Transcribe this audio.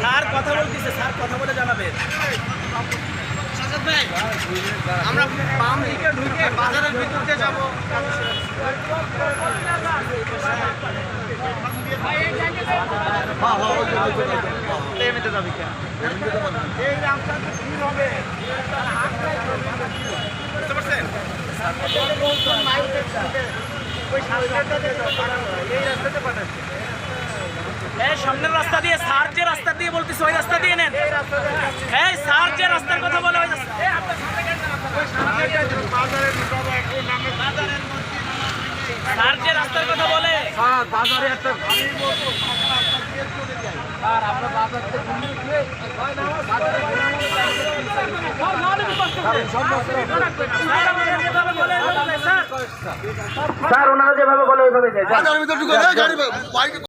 Sir কথা বলতেছে, sir কথা বলে জানাবেন আমরা বাম দিকে ঢুকে বাজারের ভিতর দিয়ে যাব। সামনের রাস্তা দিয়ে স্যার যে রাস্তা দিয়ে বলতেছে, ওই রাস্তা দিয়ে নেন। এই স্যার যে রাস্তার কথা বলে, ওই রাস্তা স্যার যে রাস্তার কথা বলে বাজারে একটা স্যার ওনারা যেভাবে বলে ওইভাবে যায়।